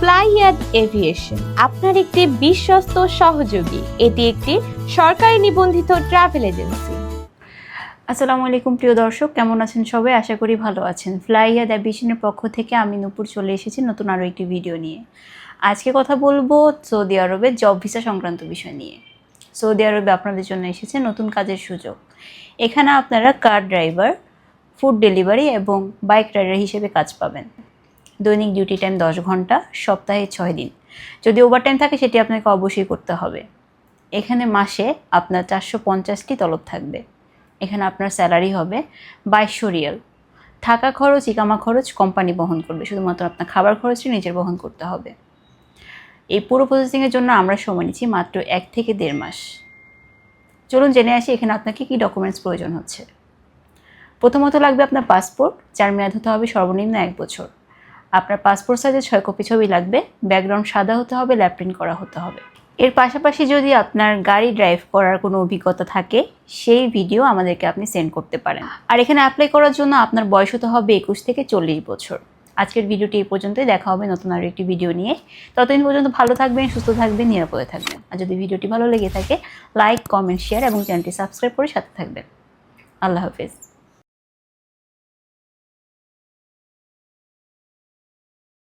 ফ্লাইয়াদ aviation, আপনার একটি বিশ্বস্ত সহযোগী। এটি একটি সরকারি নিবন্ধিত ট্রাভেল এজেন্সি। আসসালামু আলাইকুম, প্রিয় দর্শক, কেমন আছেন সবাই? আশা করি ভালো আছেন। ফ্লাইয়াদ দ্যাবিশনের পক্ষ থেকে আমি নূপুর চলে এসেছি নতুন আরও একটি ভিডিও নিয়ে। আজকে কথা বলব সৌদি আরবের জব ভিসা সংক্রান্ত বিষয় নিয়ে। সৌদি আরবে আপনাদের জন্য এসেছে নতুন কাজের সুযোগ। এখানে আপনারা কার ড্রাইভার, ফুড ডেলিভারি এবং বাইক রাইডার হিসেবে কাজ পাবেন। দৈনিক ডিউটি টাইম দশ ঘণ্টা, সপ্তাহে ছয় দিন। যদি ওভারটাইম থাকে, সেটি আপনাকে অবশ্যই করতে হবে। এখানে মাসে আপনার চারশো পঞ্চাশটি তলব থাকবে। এখানে আপনার স্যালারি হবে বাইশশো রিয়াল। থাকা খরচ, ইকামা খরচ কোম্পানি বহন করবে। শুধুমাত্র আপনার খাবার খরচটি নিজের বহন করতে হবে। এই পুরো প্রসেসিংয়ের জন্য আমরা সময় নিচ্ছি মাত্র এক থেকে দেড় মাস। চলুন জেনে আসি এখানে আপনাকে কী ডকুমেন্টস প্রয়োজন হচ্ছে। প্রথমত লাগবে আপনার পাসপোর্ট যার মেয়াদ হতে হবে সর্বনিম্ন এক বছর। আপনার পাসপোর্ট সাইজে ছয় কপি ছবি লাগবে ব্যাকগ্রাউন্ড সাদা হতে হবে ল্যাপ প্রিন্ট করা হতে হবে। এর পাশাপাশি যদি আপনার গাড়ি ড্রাইভ করার কোনো অভিজ্ঞতা থাকে, সেই ভিডিও আমাদেরকে আপনি সেন্ড করতে পারেন। আর এখানে অ্যাপ্লাই করার জন্য আপনার বয়স হতে হবে একুশ থেকে চল্লিশ বছর। আজকের ভিডিওটি এই পর্যন্তই, দেখা হবে নতুন আরও একটি ভিডিও নিয়ে। ততদিন পর্যন্ত ভালো থাকবেন, সুস্থ থাকবেন, নিরাপদে থাকবেন। আর যদি ভিডিওটি ভালো লেগে থাকে লাইক কমেন্ট শেয়ার এবং চ্যানেলটি সাবস্ক্রাইব করে সাথে থাকবেন। আল্লাহ হাফেজ।